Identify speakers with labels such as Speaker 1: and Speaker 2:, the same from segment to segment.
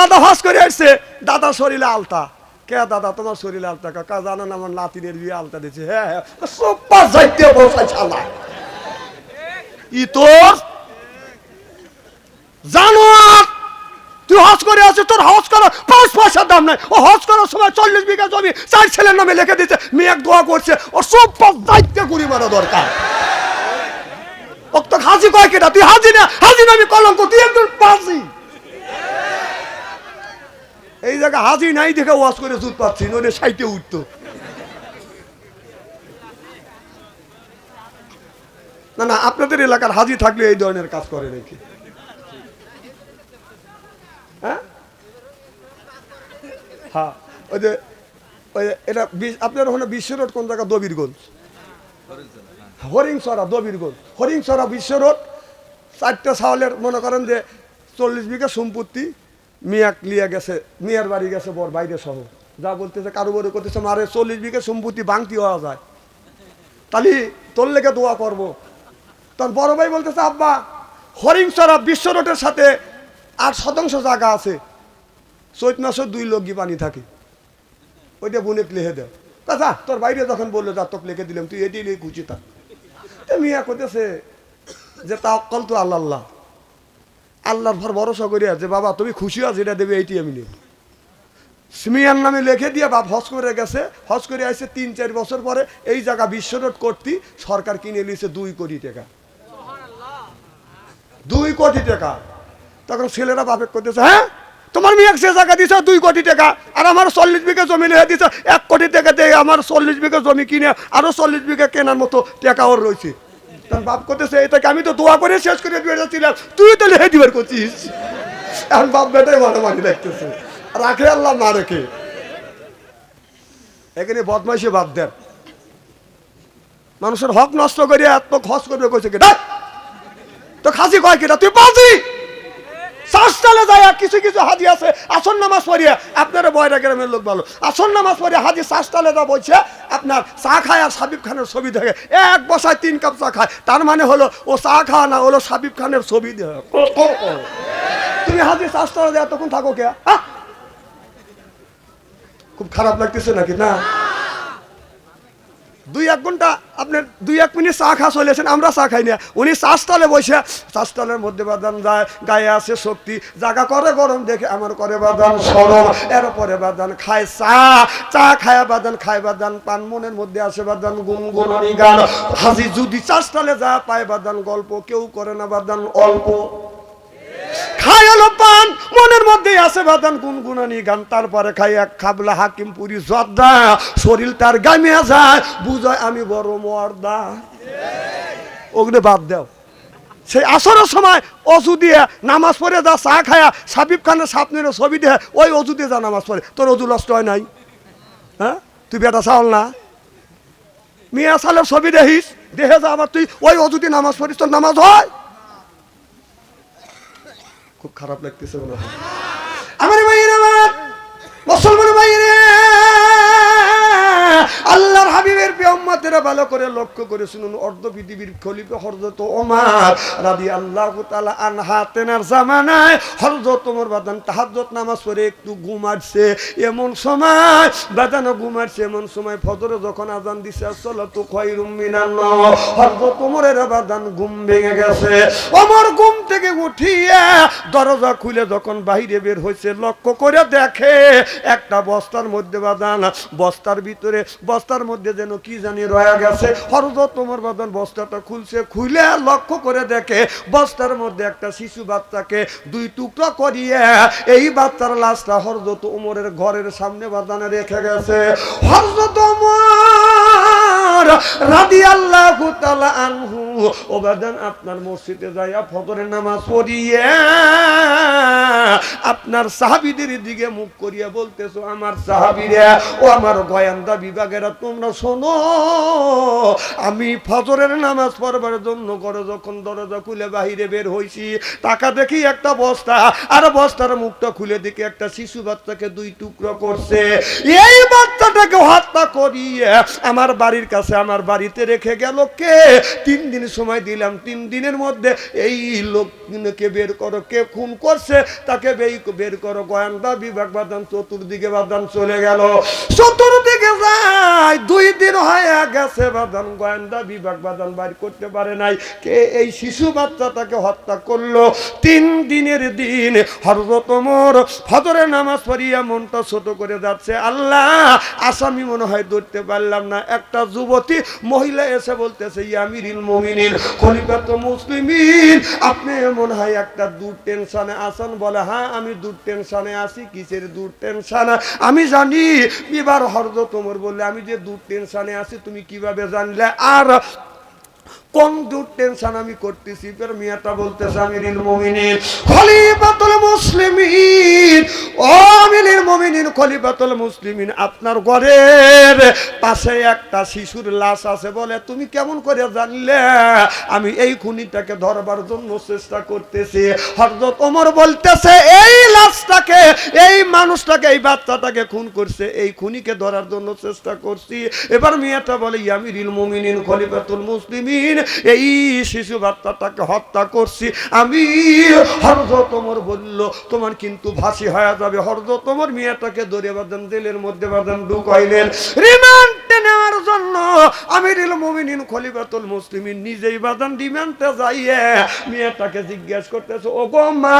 Speaker 1: দাদা হস করে আসছে। দাদা শরীরে আলতা। কে দাদা, তোমার শরীরে আলতা? কাকা জানো না, আমার নাতিনের বিয়ে আলতা দিচ্ছে। হ্যাঁ হ্যাঁ। সুপার ই তোর? তুই হজ করে আছিস তোর হজ পাঁচ পয়সার দাম নাই। ও হজ করার সময় চল্লিশ বিঘা জমি চার ছেলের নামে লিখে দিতে। মেয়ে দোয়া করছে, ও সব দায়িত্ব করি মারা দরকার। ও তো হাজি কয় কেটা তুই হাজি না? হাজি না, আমি কলঙ্ক। তুই একদম পাজি। এই জায়গা হাজি নাই দেখে ওয়াজ করে দুধ পাচ্ছি, নইলে সাইটে উঠতো। না না, আপনাদের এলাকার হাজি থাকলে এই ধরনের কাজ করে নাকি? হ্যাঁ? হ্যাঁ ওই যে, ওই এটা আপনার ওখানে বিশ্ব রোড কোন জায়গা? দবিরগঞ্জ। হরিংসরা দবিরগঞ্জ। হরিংসরা বিশ্ব রোড চারটে ছাওয়ালের মনে করেন যে চল্লিশ বিঘা সম্পত্তি মিয়াক লিয়ে গেছে, মিয়ার বাড়ি গেছে বর, বাইরে সহ। যা বলতেছে, কারও বড় করতেছে, মারে চল্লিশ বিঘে সম্পত্তি ভাঙতি হওয়া যায়। তাহলে তোর লেগে দোয়া করব। তখন বড় ভাই বলতেছে, আব্বা হরিংসরা বিশ্ব রোডের সাথে আট শতাংশ জায়গা আছে। চৈত মাসে দুই লগি পানি থাকে। ওইটা বুনে লিখে দেয় কথা তোর বাইরে যখন বলল, যা তোকে লিখে দিলাম, তুই এটি লিখে খুঁজি তা মিয়া করতেছে যে তা অকল তো আল্লাহ আল্লাহর ভর ভরসা করিয়া যে, বাবা, তুমি খুশি আছো, এটা দেবে এইটি আমি নেব সিমিয়ার নামে লিখে দিয়ে বাপ হজ করে গেছে। হজ করে আসছে তিন, চার বছর পরে এই জায়গা বিশ্ব রোড করতি, সরকার কিনে নিয়েছে দুই কোটি টাকা। দুই কোটি টাকা। তখন ছেলেরা বাপে করতেছে হ্যাঁ তোমার মেয়ে সে জায়গা দিছে, দুই কোটি টাকা। আর আমার চল্লিশ বিঘা জমি লিখে দিছে, এক কোটি টাকা দিয়ে আমার চল্লিশ বিঘা জমি কিনে, আরও চল্লিশ বিঘা কেনার মতো টাকা ওর রয়েছে তখন বাপ করতেছে, এটাকে আমি তো দোয়া করে শেষ করে দিয়ে যাচ্ছিলাম। তুই তো লিখে দিবার করছিস। এখন বাপ বেটাই মারামারি দেখতেছে। রাখে আল্লাহ না রেখে। এখানে বদমাইশে বাপ দেন। মানুষের হক নষ্ট করে এত খস করবে কইছে কেটা তো খাসি কয় কেটা তুই বাজি! শ্বাসটালে যায় কিছু কিছু হাজি আছে, আসন নামাজ পড়িয়া, আপনারা বয়রা গ্রামের লোক ভালো। আসন নামাজ পড়িয়া হাজি শ্বাসটালে যা বলছে, আপনার চা খায় আর সাবিব খানের ছবি দেখে। এক বসায় তিন কাপ চা খায়, তার মানে হলো, ও চা খাওয়া না, হলো সাবিব খানের ছবি দেখে। তুমি হাজি শ্বাসটালে দেওয়া তখন থাকো কে হ্যাঁ? খুব খারাপ লাগতেছে নাকি? না। দুই এক ঘণ্টা আপনার দুই এক মিনিট চা খা চলেছেন আমরা চা খাই না। উনি চাষতলে বসে, চাষতলের মধ্যে বাদান যায় গায়ে আছে শক্তি, জাগা করে গরম দেখে আমার করে বাদান সরম এর পরে বাদান খায় চা চা খায় বাদান খায় বাদান পান মনের মধ্যে আসে বাদান গুনগুনি গান। হাজি যদি চাষতলে যা পায় বাদান গল্প, কেউ করে না বাদান অল্প। খাই হলো পান, মনের মধ্যে আছে বাদান গুনগুনানি গান। তারপরে খাই এক খাবলা হাকিম পুরি জর্দা, শরীর তার গামিয়া যায়, বুঝায় আমি বড় মর্দা। ওগুলো বাদ দাও। সেই আসরের সময় অজু দিয়ে নামাজ পড়ে যা, চা খায়া সাবিব খানের সাপনের ছবি দিয়ে ওই অজু দিয়ে যা নামাজ পড়ে। তোর অজু নষ্ট হয় নাই? হ্যাঁ? তুই বেটা চাওল না? মিয়া সালের ছবি দেখিস? দেখে যা আবার তুই ওই অজু নামাজ পড়িস, তোর নামাজ হয়? খুব খারাপ লাগতেছে মনে হয়। হাবিবের পেয়ম্মাতেরা ভালো করে লক্ষ্য করে শুনুন, অর্ধ পৃথিবীর খলিফে হরজত ওমার রাদি আল্লাহ তালা আনহা, তেনার জামানায় হরজত ওমর বাদান তাহাজ্জত নামাজ পড়ে একটু ঘুমাচ্ছে এমন সময়, বাদানো ঘুমাচ্ছে এমন সময় ফজরে যখন আজান দিছে আসলে তো খয়রুম মিনান হরজত ওমরের বাদান ঘুম ভেঙে গেছে। ওমর ঘুম থেকে উঠিয়ে দরজা খুলে যখন বাইরে বের হয়েছে, লক্ষ্য করে দেখে একটা বস্তার মধ্যে বাদান, বস্তার ভিতরে, বস্তার মধ্যে যেন কি জানি রয়ে গেছে। হরজত তোমার বাদন বস্তাটা খুলছে খুলে লক্ষ্য করে দেখে বস্তার মধ্যে একটা শিশু বাচ্চাকে দুই টুকরো করিয়ে এই বাচ্চার লাশটা হরজত উমরের ঘরের সামনে বাদানে রেখে গেছে। হরজত উমর রাদিয়াল্লাহু তাআলা আনহু। ও আপনার মসজিদে যাইয়া ফজরের নামাজ পড়িয়ে আপনার সাহাবীদের দিকে মুখ করিয়া বলতেছো, আমার সাহাবীরা, ও আমার গোয়েন্দা বিভাগেরা, তোমরা শোনো, আমি ফজরের নামাজ পড়বার জন্য করে যখন দরজা খুলে বাহিরে বের হইছি টাকা দেখি একটা বস্তা, আর বস্তার মুখটা খুলে দেখি একটা শিশু বাচ্চাকে দুই টুকরো করছে। এই বাচ্চাটাকে হত্যা করিয়ে আমার বাড়ির কাছে আমার বাড়িতে রেখে গেল কে? তিন দিন সময় দিলাম, তিন দিনের মধ্যে এই লোককে বের করো, কে খুন করছে? তাকে বের করো, গোয়েন্দা বিভাগ বাদান, চতুর্দিকে বাদান চলে গেল। চতুর্দিকে যায়, দুই দিন হয়ে গেছে বাদান, গোয়েন্দা বিভাগ বাদান বাইর করতে পারে নাই। কে এই শিশু বাচ্চাটাকে হত্যা করল? তিন দিনের দিন হরতমর ফজরের নামাজ পড়িয়া মনটা ছোট করে যাচ্ছে। আল্লাহ, আসামি মনে হয় ধরতে পারলাম না। একটা যুবতী, মহিলা এসে বলতেছে, ইয়ামিরিল মমিনিন খলিফাত মুসলিমিন, আপনি মনে হয় একটা দূর টেনশনে আসেন বলে হ্যাঁ আমি দূর টেনশনে আছি, কিসের দূর টেনশন? আমি জানি, এবার হরদ তোমার বললে, আমি যে দূর টেনশনে আছি, তুমি কীভাবে জানলে? আর কোন দূর টেনশন আমি করতেছি? ফের মিয়াটা বলতেছে আমিরুল মুমিনিন, খলিফাতুল মুসলিমিন। ও আমিরুল মুমিনিন, খলিফাতুল মুসলিমিন, আপনার ঘরের পাশে একটা শিশুর লাশ আছে বলে, তুমি কেমন করে জানলে? আমি এই খুনিটাকে ধরবার জন্য চেষ্টা করতেছি। হযরত ওমর বলতেছে, এই লাশটাকে, এই মানুষটাকে, এই বাচ্চাটাকে খুন করছে, এই খুনিকে ধরার জন্য চেষ্টা করছি। এবার মিয়াটা বলে ইয়ামিরুল মুমিনিন, খলিফাতুল মুসলিমিন। এই শিশু বাচ্চাটাকে হত্যা করছি। আমি হরদ তোমার বলল, তোমার কিন্তু ভাসি হয়ে যাবে। হরদ তোমার মেয়েটাকে ধরে বাদান জেলের মধ্যে বাদান ঢুকাইলেন। রিমান্ডে নেওয়ার জন্য আমিরুল মুমিনিন খলিফাতুল মুসলিমিন নিজেই বাদান রিমান্ডে যাইয়ে মেয়েটাকে জিজ্ঞেস করতেছে ও গো মা,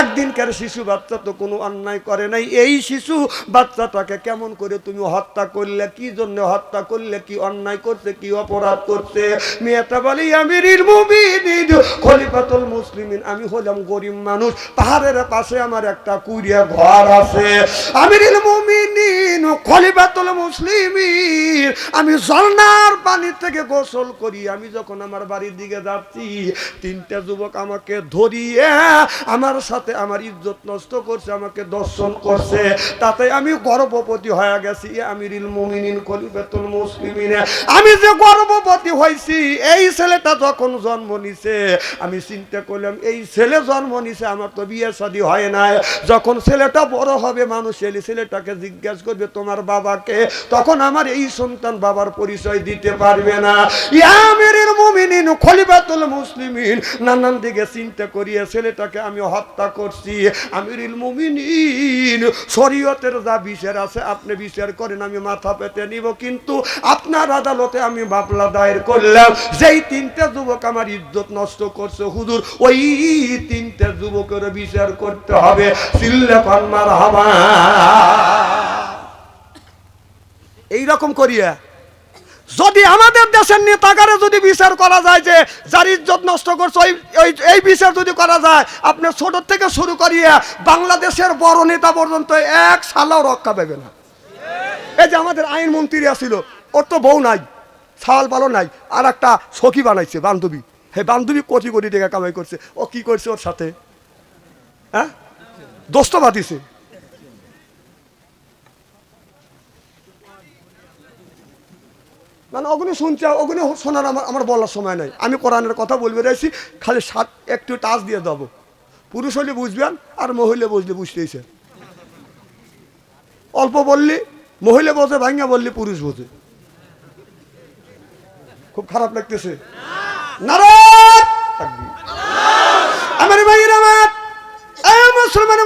Speaker 1: একদিনকার শিশু বাচ্চা তো কোনো অন্যায় করে নাই। এই শিশু বাচ্চাটাকে কেমন করে তুমি হত্যা করলে? কি জন্য হত্যা করলে? কি অন্যায় করছে? কি অপরাধ করছে? মেয়েটা বলি, আমিরিল মুমিনিন খলিফাতুল মুসলিমিন, আমি হলাম গরিব মানুষ। পাহাড়ের পাশে আমার একটা কুড়িয়া ঘর আছে। আমিরিল মুমিনিন খলিফাতুল মুসলিমিন আমি ঝর্ণার পানি থেকে গোসল করি। আমি যখন আমার বাড়ির দিকে যাচ্ছি, তিনটা যুবক আমাকে ধরিয়ে আমার সাথে আমার ইজ্জত নষ্ট করছে, আমাকে দর্শন করছে। তাতে আমি গর্ভবতী হয়ে গেছি। আমি আমিরিল মুমিনিন, খলিফাতুল মুসলিমিন। আমি যে গর্ভবতী হয়েছি, এই ছেলেটা যখন জন্ম নিছে, আমি চিন্তা করলাম, এই ছেলে জন্ম নিছে, আমার তো বিয়ে শাদী হয় নাই। যখন ছেলেটা বড় হবে, মানুষ ছেলেটাকে জিজ্ঞাসা করবে, তোমার বাবাকে? তখন আমার এই সন্তান বাবার পরিচয় দিতে পারবে না। মুমিনিন, খলিফাতুল মুসলিমিন নানান দিকে চিন্তা ছেলেটাকে আমি হত্যা করছি। আমিরুল মুমিনিন, শরীয়তের যা বিচার আছে আপনি বিচার করেন, আমি মাথা পেতে নিব। কিন্তু আপনার আদালতে আমি মামলা দায়ের করলাম। যেই তিনটা যুবক আমার ইজ্জত নষ্ট করছে, হুজুর, ওই তিনটা যুবকের বিচার করতে হবে। হামা এইরকম করিয়া। যদি আমাদের দেশের নেতাগারে যদি বিচার করা যায় যে যার ইজ্জত নষ্ট করছে, ওই ওই- এই বিচার যদি করা যায়, আপনি ছোট থেকে শুরু করিয়া বাংলাদেশের বড় নেতা পর্যন্ত এক সালাও রক্ষা পাবে না। এই যে আমাদের আইন মন্ত্রী আছিল, ওর তো বউ নাই, ছাল ভালো নাই, আর একটা সখী বানাইছে, বান্ধবী। হে বান্ধবী কোটি কোটি টাকা কামাই করছে, ও কি করছে ওর সাথে? হ্যাঁ? দোস্ত বাতিছে মানে ওগুলো শুনছে ওগুলো শোনার আমার আমার বলার সময় নাই। আমি কোরআনের কথা বলবে রয়েছি, খালি সাত, একটু টাচ দিয়ে দেবো। পুরুষ হলে বুঝবেন, আর মহিলা বুঝলে বুঝতেইছে অল্প বললি, মহিলা বোঝে ভাঙ্গা বললি পুরুষ বোঝে। খুব খারাপ লাগতেছে। আমার ভাইয়ের আমার মুসলমান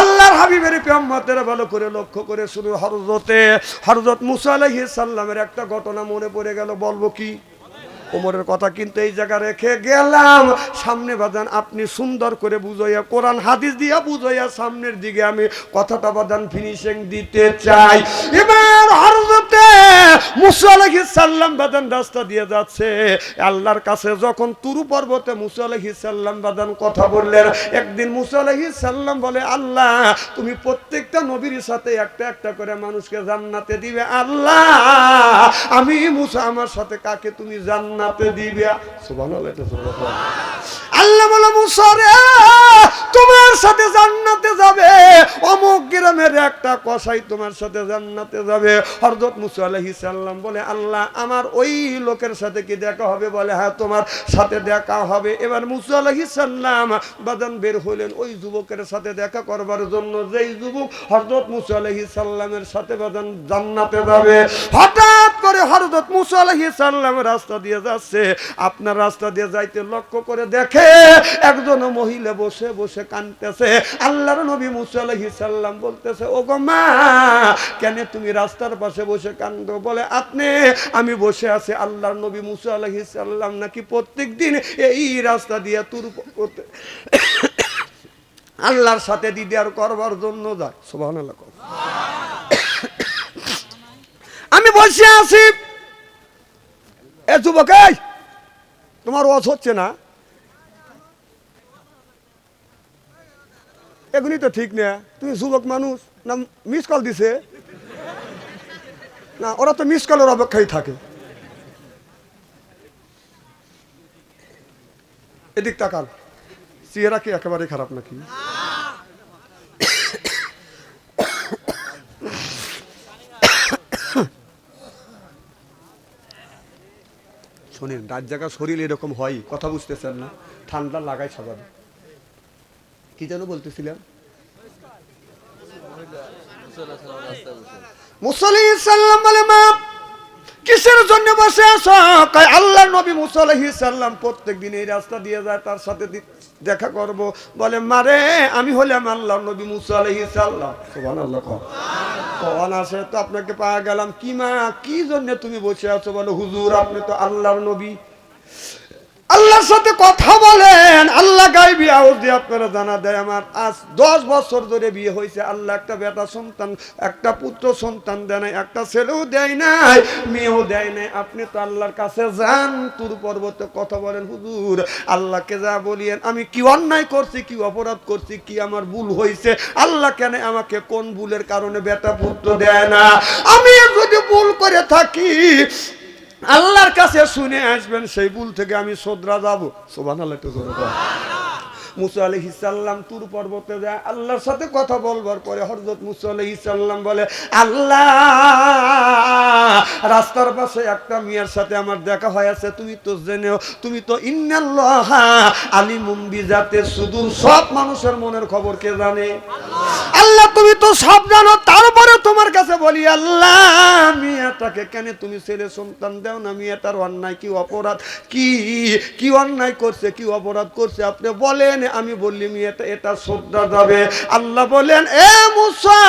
Speaker 1: আল্লাহর হাবিবের প্রেমের ভালো করে লক্ষ্য করে শুধু হরজতে হরজত মুসা আলাইহিস সাল্লামের একটা ঘটনা মনে পড়ে গেল, বলব কি? ওমরের কথা কিন্তু এই জায়গা রেখে গেলাম। সামনে বাদান আপনি সুন্দর করে বুঝাইয়া, কোরআন হাদিস দিয়া বুঝাইয়া সামনের দিকে আমি কথাটা বাদান ফিনিশিং দিতে চাই। এবার হরজতে মুসা সাল্লাম বাদান রাস্তা দিয়ে যাচ্ছে। আল্লাহর কাছে যখন তুরু পর্বতে মুসা সাল্লাম বাদান কথা বললেন, একদিন মুসা সাল্লাম বলে, আল্লাহ, তুমি প্রত্যেকটা নবীর সাথে একটা একটা করে মানুষকে জান্নাতে দিবে, আল্লাহ। আমি মুসা আমার সাথে কাকে তুমি জান্নাতে দিবে। সুবহানাল্লাহ, এটা সুবহানাল্লাহ। আল্লাহ বলে, মুসা রে, তোমার সাথে জান্নাতে যাবে। অমুক গ্রামের একটা কসাই তোমার সাথে জান্নাতে যাবে। হরজত মুসা আলাইহিস সালাম বলে, আল্লাহ, আমার ওই লোকের সাথে কি দেখা হবে? বলে হ্যাঁ তোমার সাথে দেখা হবে। এবার মুসা আলাইহিস সালাম বাদান বের হলেন ওই যুবকের সাথে দেখা করবার জন্য। যেই যুবক হরজত মুসা আলাইহিস সালামের সাথে বাদান জান্নাতে যাবে, হঠাৎ করে হরজত মুসা আলাইহিস সালাম রাস্তা দিয়ে যাচ্ছে। আপনার রাস্তা দিয়ে যাইতে লক্ষ্য করে দেখে একজন মহিলা বসে বসে কানতেছে। আল্লাহর নবী মুসা আলাইহিস সালাম বলতেছে ও গো মা, কেন তুমি রাস্তার পাশে বসে কান্দো? বলে, আপনি, আমি বসে আছি। আল্লাহর নবী মুসা আলাইহিস সালাম নাকি প্রত্যেক দিন এই রাস্তা দিয়ে তুর করতে, আল্লাহর সাথে দিদি আর করবার জন্য যায়। কও। আমি বসে আছি। এ যুবক তোমার ওয়াজ হচ্ছে না? এগুলি তো ঠিক না। তুমি যুবক মানুষ, না মিস কল দিছে? না, ওরা তো মিস কলের অপেক্ষায় থাকে। এদিক তাকান চেহারা কি একেবারে খারাপ নাকি? শোনেন, রাত জায়গা শরীর এরকম হয়, কথা বুঝতেছেন না, ঠান্ডা লাগাই স্বাভাবিক। কি যেন বলতেছিলাম? মুসলি সাল্লাম বলে, মা, কিসের জন্য বসে কয় আল্লাহ নবী মুসাল্লাহি সাল্লাম প্রত্যেক দিন এই রাস্তা দিয়ে যায়, তার সাথে দেখা করব। বলে মারে আমি হলাম আল্লাহ নবী মুসাল্লাহি সাল্লাম। সুবহানাল্লাহ কও আছে, তো আপনাকে পাওয়া গেলাম। কি মা, কি জন্য তুমি বসে আছো বলো? হুজুর, আপনি তো আল্লাহর নবী। আল্লাহর সাথে কথা বলেন। আল্লাহ আওয়াজ দিয়ে আপনারা জানা দেয় আমার, আজ দশ বছর ধরে বিয়ে হয়েছে। আল্লাহ একটা বেটা সন্তান, একটা পুত্র সন্তান দেয় নাই, একটা ছেলেও দেয় নাই, মেয়েও দেয় নাই। আপনি তো আল্লাহর কাছে যান, তুর পর্বতে কথা বলেন। হুজুর, আল্লাহকে যা বলিয়েন, আমি কি অন্যায় করছি, কি অপরাধ করছি, কি আমার ভুল হয়েছে? আল্লাহ কেন আমাকে কোন ভুলের কারণে বেটা পুত্র দেয় না? আমি যদি ভুল করে থাকি আল্লাহর কাছে শুনে আসবেন সেই ভুল থেকে আমি সোদরা যাব সোবান আল্লাহ। মুসা আলহ ইসাল্লাম তুর পর্বতে যায় আল্লাহর সাথে কথা বলবার পরে হরজত মুসা ইসাল্লাম বলে আল্লাহ রাস্তার পাশে একটা মেয়ের সাথে আমার দেখা হয়েছে তুমি তো জেনেও তুমি তো ইন্নাল্লাহ আলী মুম্বি যাতে সুদূর সব মানুষের মনের খবর কে জানে? আল্লাহ। তুমি তো সব জানো তারপরে তোমার কাছে বলি আল্লাহ মেয়েটাকে কেন তুমি ছেলে সন্তান দেও না? মেয়েটার অন্যায় কি অপরাধ? কি কি অন্যায় করছে কি অপরাধ করছে? আপনি বলেন আমি বললি মেয়েটা এটা শ্রদ্ধা যাবে। আল্লাহ বলেন এ মুসা,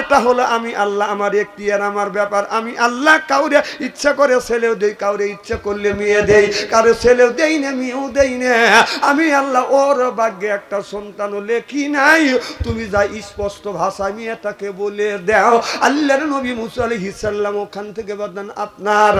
Speaker 1: এটা হলো আমি আল্লাহ, আমার একটি আর আমার ব্যাপার। আমি আল্লাহ কাউরে ইচ্ছা করে ছেলেও দেই, কাউরে ইচ্ছা করলে মেয়ে দেই, কারও ছেলেও দেই না, মেয়েও দেই না। আমি আল্লাহ, ওর ভাগ্যে একটা সন্তানও লেখি নাই। তুমি যা স্পষ্ট ভাষায় মেয়েটাকে বলে দাও, আল্লাহর নবী মুসা আলাইহিস সালাম ওখান থেকে বাদান আপনার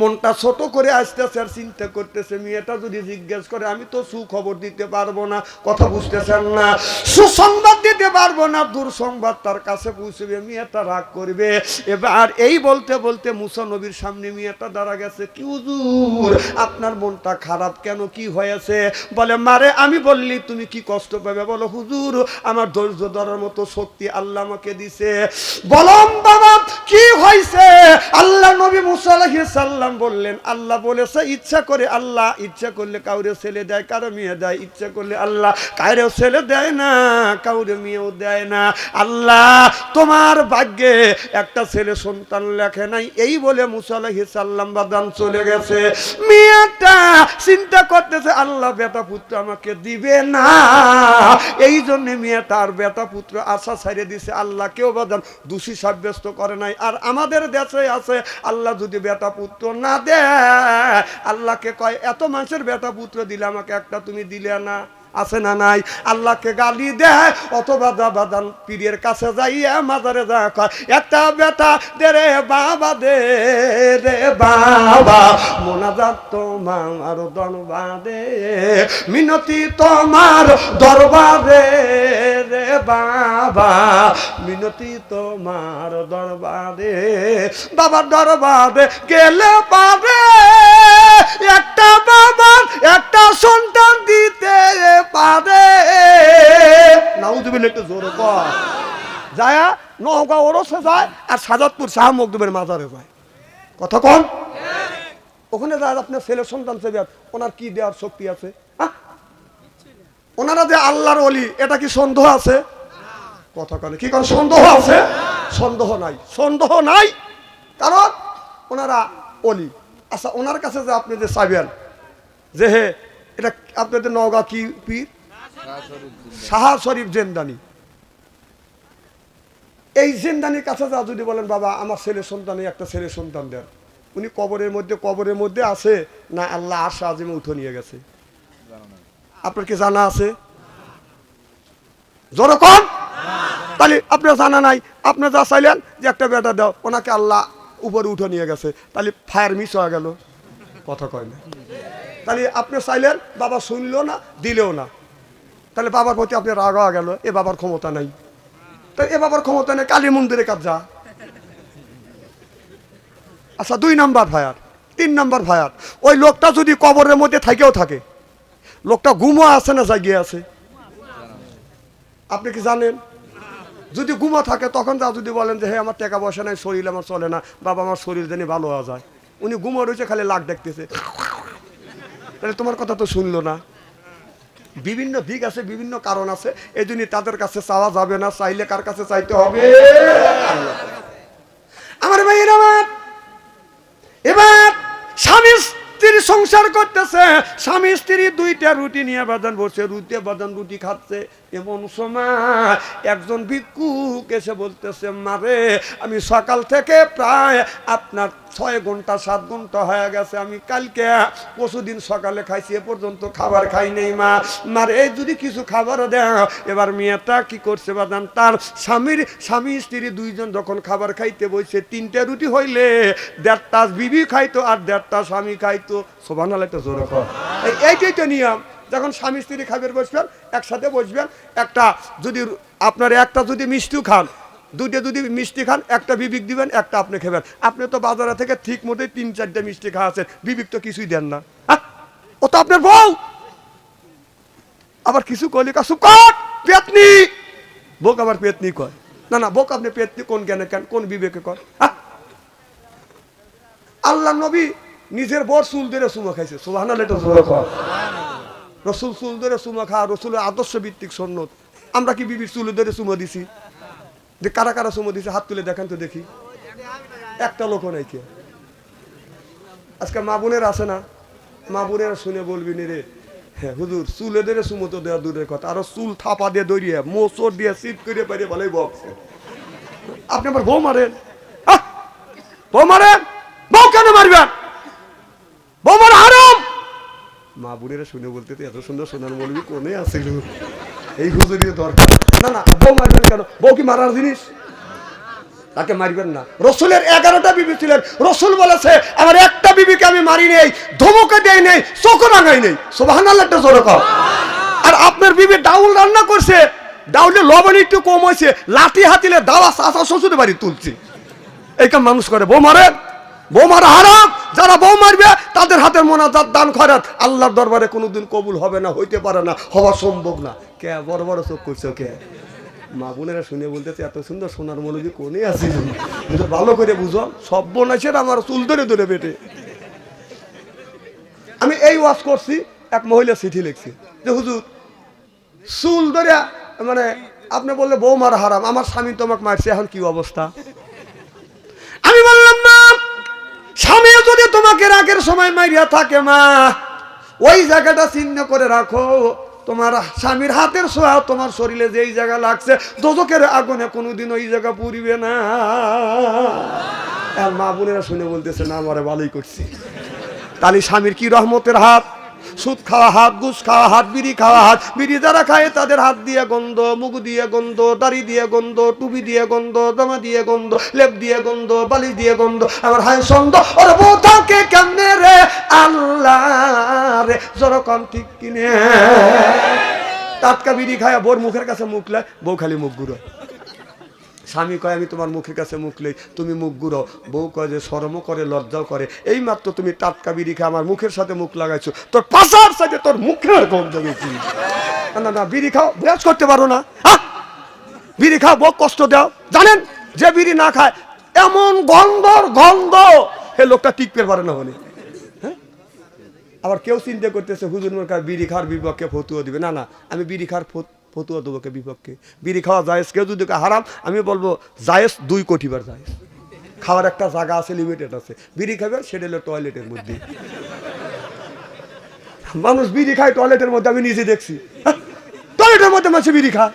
Speaker 1: মনটা ছোট করে আসতেছে আর চিন্তা করতেছে, মেয়েটা যদি জিজ্ঞেস করে, আমি তো সুখবর দিতে পারব না, কথা বুঝতেছেন না। সুসংবাদ দিতে পারব না দুঃসংবাদ তার কাছে পৌঁছবে, মেয়েটা রাগ করবে। এবার এই বলতে বলতে মুসা নবীর সামনে মেয়েটা দাঁড়া গেছে, কি হুজুর, আপনার মনটা খারাপ কেন? কি হয়েছে? বলে, মারে, আমি বললি, তুমি কি কষ্ট পাবে? বলো, হুজুর, আমার ধৈর্য ধরার মতো শক্তি আল্লাহ আমাকে দিছে। বলম, বাবা, কি হয়েছে আল্লাহ নবী মুসা সাল্লাম বললেন, আল্লাহ বলেছে, ইচ্ছা করে আল্লাহ, ইচ্ছা করলে কাউরে ছেলে দেয়, কারও মেয়ে দেয়, ইচ্ছা করলে আল্লাহ, কারও ছেলে দেয় না, কাউরে মেয়েও দেয় না। আল্লাহ, তোমার ভাগ্যে একটা ছেলে সন্তান লেখে নাই, এই বলে মুসা আলাইহিস সাল্লাম বাদান চলে গেছে। মেয়েটা চিন্তা করতেছে, আল্লাহ বেটা পুত্র আমাকে দিবে না। এই জন্য মেয়েটা আর বেটা পুত্র আশা ছাড়িয়ে দিছে আল্লাহ কেউ বাদান দোষী সাব্যস্ত করে নাই। আর আমাদের দেশে আছে, আল্লাহ যদি বেটা পুত্র না দেয়। আল্লাহকে কয়, এত মানুষের বেটা পুত্র দিলে আমাকে একটা তুমি দিলে না, আছে না নাই? আল্লাহকে গালি দেয়, অথবা দা বাদান পীরের কাছে যাইয়া মাজারে যা কয়, একটা বেটা দে রে বাবা, দে রে বাবা, মোনাজাত তোমার দরবারে, মিনতি তোমার দরবারে, রে বাবা, মিনতি তোমার দরবারে, বাবার দরবারে গেলে পাবে। একটা বাবার, একটা সন্তান দিতে পারে। নাউজুবিল্লাহ, একটু জোরে কর। যায়া নওগাঁ ওরসে যায় আর সাজাদপুর শাহ মকদুবের মাজারে যায়। কথা কম ওখানে যায় আপনার ছেলে সন্তান সেবে ওনার কি দেওয়ার শক্তি আছে? হ্যাঁ? ওনারা যে আল্লাহর অলি এটা কি সন্দেহ আছে? কথা কন। কি কন সন্দেহ আছে? সন্দেহ নাই। সন্দেহ নাই? কারণ ওনারা অলি। আচ্ছা ওনার কাছে যে আপনি যে চাইবেন যে হে, এটা আপনাদের নওগাঁ কি পীর? সাহা শরীফ জেন্দানি। এই জেন্দানির কাছে যা যদি বলেন, বাবা, আমার ছেলে সন্তানে একটা ছেলে সন্তান দেন। উনি কবরের মধ্যে কবরের মধ্যে আছে না আল্লাহ আশা আজিমে উঠে নিয়ে গেছে? আপনার কি জানা আছে? জোর কম তাহলে আপনার জানা নাই আপনি যা চাইলেন যে একটা বেটা দাও, ওনাকে আল্লাহ উপরে উঠে নিয়ে গেছে। তাহলে ফায়ার মিস হয়ে গেল। কথা কয় না। তাহলে আপনি চাইলেন, বাবা শুনলো না দিলেও না। তাহলে বাবার প্রতি আপনি রাগ হয়ে গেল, এ বাবার ক্ষমতা নাই। তা এ বাবার ক্ষমতা নেই, কালী মন্দিরে কাজ যা? আচ্ছা দুই নাম্বার ফায়ার, তিন নাম্বার ফায়ার। ওই লোকটা যদি কবরের মধ্যে থাকেও থাকে, লোকটা গুমো আছে না জাগিয়ে আছে? আপনি কি জানেন? যদি গুমো থাকে, তখন যা যদি বলেন যে হ্যাঁ আমার টাকা পয়সা নাই, শরীর আমার চলে না, বাবা, আমার শরীর জানি ভালো হওয়া যায়। উনি গুমো রয়েছে, খালি লাখ দেখতেছে। তাহলে তোমার কথা তো শুনলো না। বিভিন্ন দিক আছে, বিভিন্ন কারণ আছে এই তাদের কাছে চাওয়া যাবে না, চাইলে কার কাছে চাইতে হবে আল্লাহ। আমার ভাইয়ের আমার এবার স্বামী স্ত্রী সংসার করতেছে। স্বামী, স্ত্রী দুইটা রুটি নিয়ে বাজান বসে রুটি বাজান রুটি খাচ্ছে। এমন সময় একজন ভিক্ষুক এসে বলতেছে মারে আমি সকাল থেকে প্রায় আপনার ছয় ঘণ্টা, সাত ঘণ্টা হয়ে গেছে, আমি কালকে পরশুদিন সকালে খাইছি, এ পর্যন্ত খাবার খাই নেই মা। মারে, এই যদি কিছু খাবার দেয়, এবার মেয়েটা কি করছে বাদান, তার স্বামীর, স্বামী, স্ত্রী দুইজন যখন খাবার খাইতে বসে তিনটে রুটি হইলে দেড়টা বিবি খাইতো আর দেড়টা স্বামী খাইতো। সোভান জোরে এইটাই তো নিয়ম। যখন স্বামী, স্ত্রী খাবার বসবেন, একসাথে বসবেন, একটা যদি, আপনার একটা যদি মিষ্টিও খান দুইটা যদি মিষ্টি খান, একটা বিবিক দিবেন, একটা আপনি খাবেন। আপনি তো বাজারে থেকে ঠিক মতো তিন, চারটে মিষ্টি খাওয়াছেন বিবিক তো কিছুই দেন না? ও তো আপনার বউ! আবার কিছু কলি কাছু কট পেতনি! বোক আবার পেতনি কয়? না না বোক আপনি পেতনি কোন জ্ঞানে কেন, কোন বিবেকে কর? আল্লাহ নবী নিজের বর চুল ধরে সুমা খাইছে। সুবাহ রসুল চুল ধরে সুমা খাওয়া, রসুলের আদর্শ ভিত্তিক সন্ন্যত। আমরা কি বিবির চুল ধরে সুমা দিছি? যে কারা কারা সুমা দিছে, হাত তুলে দেখেন তো দেখি। একটা লোক নাই কে আজকে মা বোনের আছে না, মা বোনের শুনে বলবি নি রে হ্যাঁ হুজুর, চুলে ধরে সুমতো দেওয়া দূরের কথা, আরও চুল থাপা দিয়ে দৌড়িয়ে মোচর দিয়ে সিট করে পারিয়ে ভালোই বক্স আপনি আবার বউ মারেন! বউ মারেন? বউ কেন মারবেন? বউ মারা হারাম! মা বোনেরা শুনে বলতে এত সুন্দর সোনার মলবি কোনে আসছিল এই হুজুরির দরকার। না না, বউ মারবেন কেন? বউ কি মারার জিনিস? তাকে মারবেন না। রসুলের এগারোটা বিবি ছিলেন। রসুল বলেছে, আমার একটা বিবিকে আমি মারি নেই, ধমকে দেই নেই চোখ রাঙাই নেই। সোভান একটা জোরে কর আর আপনার বিবি ডাউল রান্না করছে, ডাউলে লবণ একটু কম হয়েছে, লাঠি হাতিলে দাওয়া চাষা শ্বশুরে বাড়ি তুলছে। এই কাম মানুষ করে, বউ মারে, বউ মারা হারাম, যারা বউ মারবে, তাদের হাতের মোনাজাত দান খরাত আল্লাহর দরবারে কোনোদিন কবুল হবে না, হইতে পারে না, হওয়া সম্ভব না। কে? বড় বড় চোখ করছ কে মা বোনেরা শুনে বলতেছে, এত সুন্দর সোনার মনোযোগ কোনে আছে? কিন্তু ভালো করে বুঝো, সব বোনাইছে আমার চুল ধরে ধরে বেটে। আমি এই ওয়াজ করছি, এক মহিলা চিঠি লিখছি, যে, হুজুর, চুল ধরে মানে আপনি বললে বউ মারা হারাম, আমার স্বামী তোমাকে মারছে, এখন কি অবস্থা? আমি বললাম মা স্বামী যদি তোমাকে রাগের সময় মারিয়া থাকে মা, ওই জায়গাটা চিহ্ন করে রাখো তোমার স্বামীর হাতের সোয়া তোমার শরীরে যেই জায়গা লাগছে দোজকের আগুনে কোনোদিন ওই জায়গা পুরিবে না। আর মা বোনেরা শুনে বলতেছে, না আমারে ভালোই করছি। তাহলে স্বামীর কি রহমতের হাত? সুদ খাওয়া হাত, ঘুষ খাওয়া হাত, বিড়ি খাওয়া হাত। বিড়ি যারা খায়, তাদের হাত দিয়ে গন্ধ, মুখ দিয়ে গন্ধ, দাড়ি দিয়ে গন্ধ, টুপি দিয়ে গন্ধ, জামা দিয়ে গন্ধ, লেপ দিয়ে গন্ধ, বালি দিয়ে গন্ধ। আমার হায় সন্দ ওর বউ থাকে কেমনে রে? আল্লাহ রে জরকম ঠিক কিনে। টাটকা বিড়ি খায়, বোর মুখের কাছে মুখলে বউ খালি মুখ ঘুরো স্বামী কয়, আমি তোমার মুখের কাছে মুখলেই তুমি মুখ গুড়ো বউ কয় যে, শরমও করে, লজ্জাও করে। এই মাত্র তুমি টাটকা বিড়ি খেয়ে আমার মুখের সাথে মুখ লাগাইছো। তোর পাশার সাথে তোর মুখের গন্ধ গেছি না না বিড়ি খাও ব্রাশ করতে পারো না। বিড়ি খাও, বউ কষ্ট দাও। জানেন, যে বিড়ি না খায়, এমন গন্ধর গন্ধ। হে লোকটা টিকতে পারে না বলে হ্যাঁ? আবার কেউ চিন্তা করতেছে, হুজুর বিড়ি খাওয়ার বিপক্ষে ফতুয়া দিবে। না না, আমি বিড়ি খাওয়ার ফতুয়া দেবো কে বিপক্ষে। বিড়ি খাওয়া জায়েজ, কেউ যদি হারাম আমি বলব জায়েজ দুই কোটিবার জায়েজ। খাওয়ার একটা জায়গা আছে লিমিটেড আছে। বিড়ি খাবে, সেটা টয়লেটের মধ্যে। মানুষ বিড়ি খায় টয়লেটের মধ্যে, আমি নিজে দেখছি? টয়লেটের মধ্যে মানুষ বিড়ি খায়।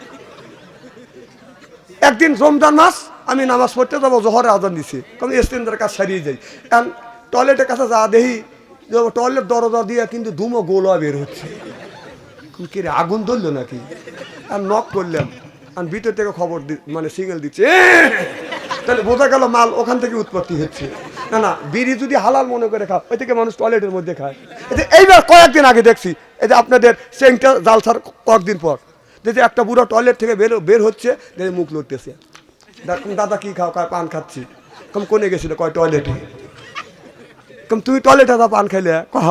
Speaker 1: একদিন রমজান মাস, আমি নামাজ পড়তে যাব জহরে আজান দিছি। কারণ স্টেন্ডের কাজ সারিয়ে যাই। কারণ টয়লেটের কাছে যা যে টয়লেট দরজা দিয়ে কিন্তু ধুমো গোলা বের হচ্ছে। কি রে, আগুন ধরলো নাকি? আর নক করলাম। আর ভিতর থেকে খবর মানে সিগন্যাল দিচ্ছে তাহলে বোঝা গেল মাল ওখান থেকে উৎপত্তি হচ্ছে। না না, বিড়ি যদি হালাল মনে করে খাও ওই থেকে মানুষ টয়লেটের মধ্যে খায়। এই যে এইবার কয়েকদিন আগে দেখছি, এই যে আপনাদের সেংটা জালসার কয়েকদিন পর দেখি একটা বুড়ো টয়লেট থেকে বের বের হচ্ছে দেখে মুখ লড়তেছে। দাদা কি খাও, কয়, পান খাচ্ছি। কম কোনে গেছিল, কয় টয়লেটে কম তুমি টয়লেটে যা পান খাইলে? কহ?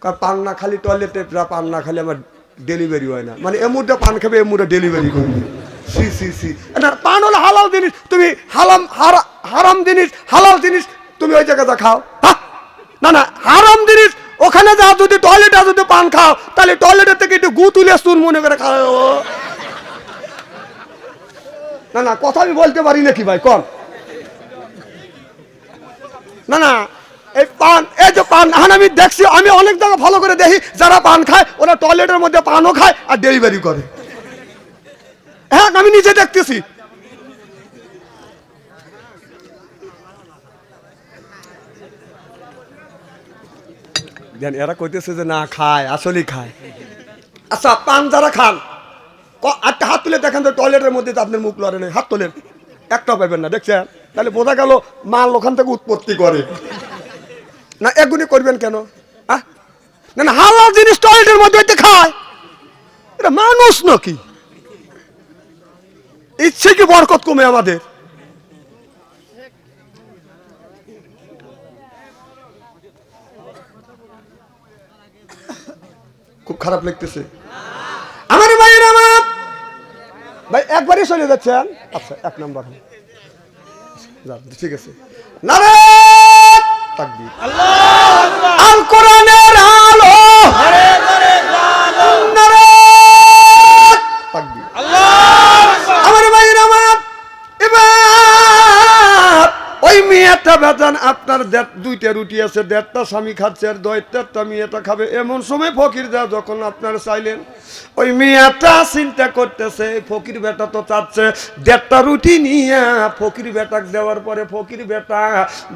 Speaker 1: কয় পান না খালি টয়লেটে পান না খালি আমার ডেলিভারি হয় না। মানে এ পান খাবে এ ডেলিভারি করবে। C C C. না পান হলো হালাল জিনিস, তুমি হালাম, হারা- হারাম জিনিস, হালাল জিনিস তুমি ওই জায়গাতে খাও? না না, হারাম জিনিস, ওখানে যা যদি টয়লেটে যদি পান খাও, তাহলে টয়লেটের থেকে একটু গু তুলে চুন মনে করে খাও। না না, কথা আমি বলতে পারি নাকি ভাই? কন। না না এই পান, এই যে পান, এখন আমি দেখছি, আমি অনেক জায়গা ভালো করে দেখি, যারা পান খায়, ওরা টয়লেটের মধ্যে পানও খায় আর ডেলিভারি করে। হ্যাঁ আমি নিজে দেখতেছি। দেন এরা কইতেছে যে না, খায়, আসলেই খায়। আচ্ছা পান যারা খান একটা হাত তুলে দেখেন তো টয়লেটের মধ্যে তো আপনার মুখ লড়ে নেই, হাত তোলেন। একটাও পাবেন না, দেখছেন? তাহলে বোঝা গেল মাল ওখান থেকে উৎপত্তি করে। না এগুলি করবেন কেন? আহ? না না, হালাল জিনিস টয়লেটের মধ্যে হইতে খায়। এটা মানুষ নাকি? ইচ্ছে কি বরকত কমে আমাদের? খুব খারাপ লাগতেছে। আমার ভাইয়ের আমার ভাই, একবারই চলে যাচ্ছেন? আচ্ছা এক নম্বর। ঠিক আছে। নারে তাকবীর আল কোরআনের বেতন আপনার দুইটা রুটি আছে, দেড়টা স্বামী খাচ্ছে, আর দয়টারটা মেয়েটা খাবে। এমন সময় ফকির দেওয়া যখন আপনার চাইলেন, ওই মেয়েটা চিন্তা করতেছে ফকির বেটা তো চাচ্ছে, দেড়টা রুটি নিয়ে ফকির বেটাক দেওয়ার পরে ফকির বেটা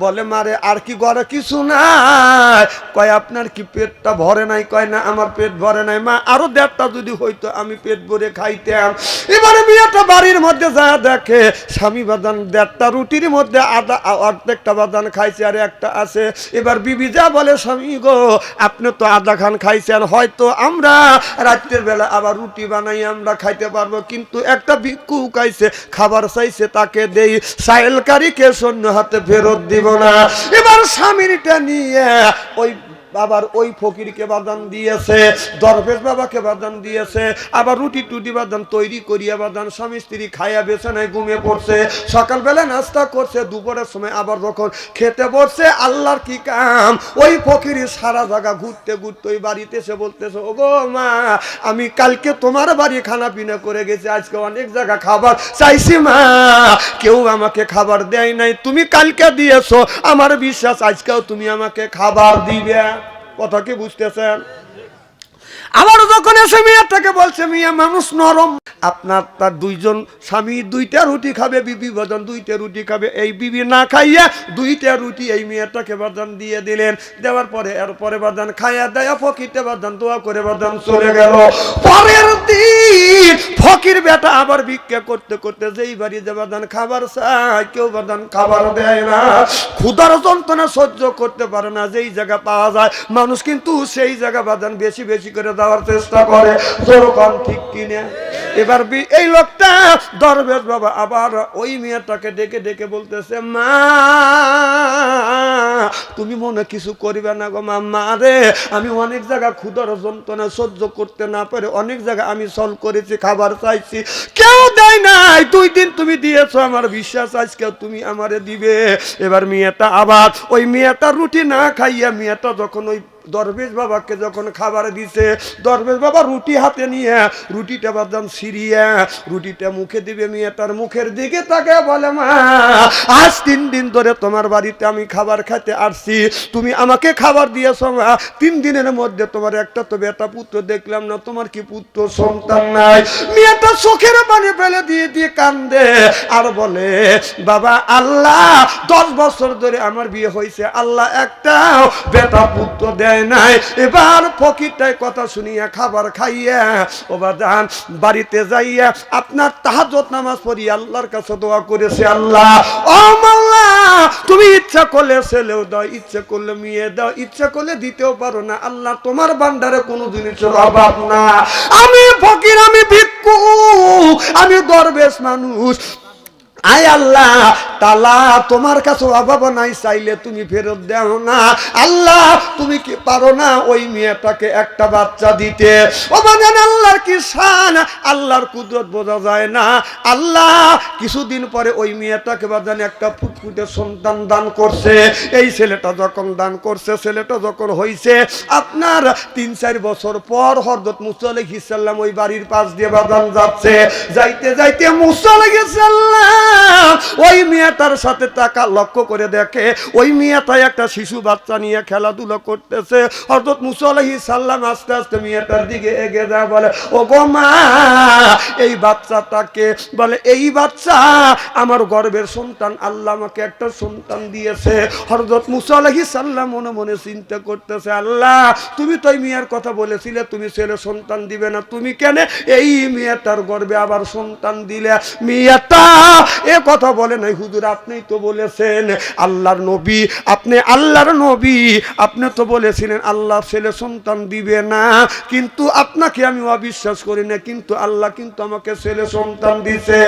Speaker 1: বলে, মারে, আর কি ঘরে কিছু নাই? কয়, আপনার কি পেটটা ভরে নাই? কয়, না, আমার পেট ভরে নাই। মা, আরও দেড়টা যদি হইতো, আমি পেট ভরে খাইতাম। এবারে মেয়েটা বাড়ির মধ্যে যা দেখে স্বামী বাদান দেড়টা রুটির মধ্যে আধা, অর্ধেকটা বাদান খাইছে, আর একটা আছে। এবার বিবি যা বলে, স্বামী গো, আপনি তো আদা খান খাইছেন, হয়তো আমরা রাত্রের বেলা আবার রুটি বানাই, আমরা খাইতে পারব, কিন্তু একটা ভিক্ষু খাইছে খাবার চাইছে, তাকে দেই, সাইলকারীকে সৈন্য হাতে ফেরত দিব না। এবার স্বামীটা নিয়ে ওই বাবার ওই ফকিরকে বাদান দিয়েছে, দরবেশ বাবাকে বাদান দিয়েছে, আবার রুটি টুটি বাদান তৈরি করিয়া বাদান, স্বামী স্ত্রী খাইয়া বেছে বেছানায় ঘুমিয়ে পড়ছে, সকালবেলা নাস্তা করছে, দুপুরের সময় আবার যখন খেতে বসছে, আল্লাহর কি কাম? ওই ফকির সারা জায়গা ঘুরতে ঘুরতে ওই বাড়িতে এসে বলতেছে ও গো মা, আমি কালকে তোমার বাড়ি খানা পিনা করে গেছি, আজকে অনেক জায়গা খাবার চাইছি মা, কেউ আমাকে খাবার দেয় নাই, তুমি কালকে দিয়েছ, আমার বিশ্বাস আজকেও তুমি আমাকে খাবার দিবে। কথা কি বুঝতেছেন? আবার যখন এসে মেয়েটাকে বলছে, মেয়ে, মানুষ নরম। আপনার তার দুইজন স্বামী দুইটা রুটি খাবে, বিবি বাজান দুইটা রুটি খাবে, এই বিবি না খাইয়া দুইটা রুটি এই মেয়েটাকে বাজান দিয়ে দিলেন। দেওয়ার পরে এর পরে বাজান খাইয়া দেয়া, ফকিরটা বাজান দোয়া করে বাজান চলে গেল। পরের দিন ফকির বেটা আবার ভিক্ষা করতে করতে যেই বাড়ি যে বাজান খাবার চায়, কেউ বাজান খাবার দেয় না। ক্ষুধার যন্ত্রণা সহ্য করতে পারে না, যেই জায়গা পাওয়া যায়। মানুষ কিন্তু সেই জায়গা বাজান বেশি বেশি করে দেওয়ার চেষ্টা করে যেরকম ঠিক কিনে? এবার এই লোকটা দরবেশ বাবা, আবার ওই মেয়েটাকে ডেকে ডেকে বলতেছে, মা, তুমি মনে কিছু করিবে না গো মা রে, আমি অনেক জায়গা ক্ষুদর যন্ত্রণা সহ্য করতে না পারে অনেক জায়গা আমি সল করেছি, খাবার চাইছি। কেউ দেয় নাই, দুই দিন তুমি দিয়েছ আমার বিশ্বাস, আজকে তুমি আমারে দিবে। এবার মেয়েটা আবার, ওই মেয়েটা রুটি না খাইয়া মেয়েটা যখন ওই দরবেশ বাবাকে যখন খাবার দিছে, দরবেশ বাবা রুটি হাতে নিয়ে, রুটিটা বাদাম সিরিয়া রুটিটা মুখে দিবে মেয়েটার মুখের দিকে তাকে বলে, মা, আজ তিন দিন ধরে তোমার বাড়িতে আমি খাবার খেতে আসছি। তুমি আমাকে খাবার দিয়েছ, মা। তিন দিনের মধ্যে তোমার একটা তো বেটা পুত্র দেখলাম না, তোমার কি পুত্র সন্তান নাই? মেয়েটা চোখের পানি ফেলে দিয়ে দিয়ে কান্দে আর বলে, বাবা, আল্লাহ, দশ বছর ধরে আমার বিয়ে হয়েছে। আল্লাহ একটা বেটা পুত্র দেয় নাই। এবার ফকিরটাই কথা শুনিয়া খাবার খাইয়া ও বাদান বাড়িতে যাইয়া আপনার তাহাজত নামাজ পড়ি, আল্লাহর কাছে দোয়া করেছে আল্লাহ। ও মাল্লা তুমি ইচ্ছা করলে ছেলেও দাও, ইচ্ছা করলে মেয়ে দাও, ইচ্ছা করলে দিতেও পারো না। আল্লাহ তোমার ভান্ডারে কোনো জিনিসের অভাব না। আমি ফকির, আমি ভিক্ষু, আমি দরবেশ মানুষ। আয় আল্লাহ, তালা, তোমার কাছে অভাব নাই, চাইলে তুমি ফেরত দেও না। আল্লাহ, তুমি কি পারো না ওই মেয়েটাকে একটা বাচ্চা দিতে? ও বাজান, আল্লাহর কি শান? আল্লাহর কুদরত বোঝা যায় না। আল্লাহ, কিছুদিন পরে ওই মেয়েটাকে বাজান একটা ফুটফুটে সন্তান দান করছে। এই ছেলেটা যখন দান করছে, ছেলেটা যখন হইছে, আপনার তিন, চার বছর পর হরদত মুসালে ঘিসাল্লাম ওই বাড়ির পাশ দিয়ে বাদান যাচ্ছে। যাইতে যাইতে মুসালে গেছিলাম ওই মেয়েটার সাথে টাকা লক্ষ্য করে দেখে, ওই মেয়েটাই একটা শিশু বাচ্চা নিয়ে খেলাধুলা করতেছে। হরদত মুসালাহি সাল্লাম আস্তে আস্তে মেয়েটার দিকে এগিয়ে যায়, বলে ও গো মা, এই বাচ্চাটাকে, বলে, এই বাচ্চা আমার গর্বের সন্তান, আল্লাহ আমাকে একটা সন্তান দিয়েছে। হরদত মুসালাহি সাল্লাম মনে মনে চিন্তা করতেছে, আল্লাহ, তুমি তো মেয়ের কথা বলেছিলে, তুমি ছেলে সন্তান দিবে না, তুমি কেন এই মেয়েটার গর্বে আবার সন্তান দিলে? মেয়েটা, এ কথা বলে নাই হুজুর আপনি তো বলেছেন আল্লাহর নবী, আপনি আল্লাহর নবী, আপনি তো বলেছিলেন আল্লাহ ছেলে সন্তান দিবে না, কিন্তু আপনাকে আমি অবিশ্বাস করি না, কিন্তু আল্লাহ কিন্তু আমাকে ছেলে সন্তান দিছে।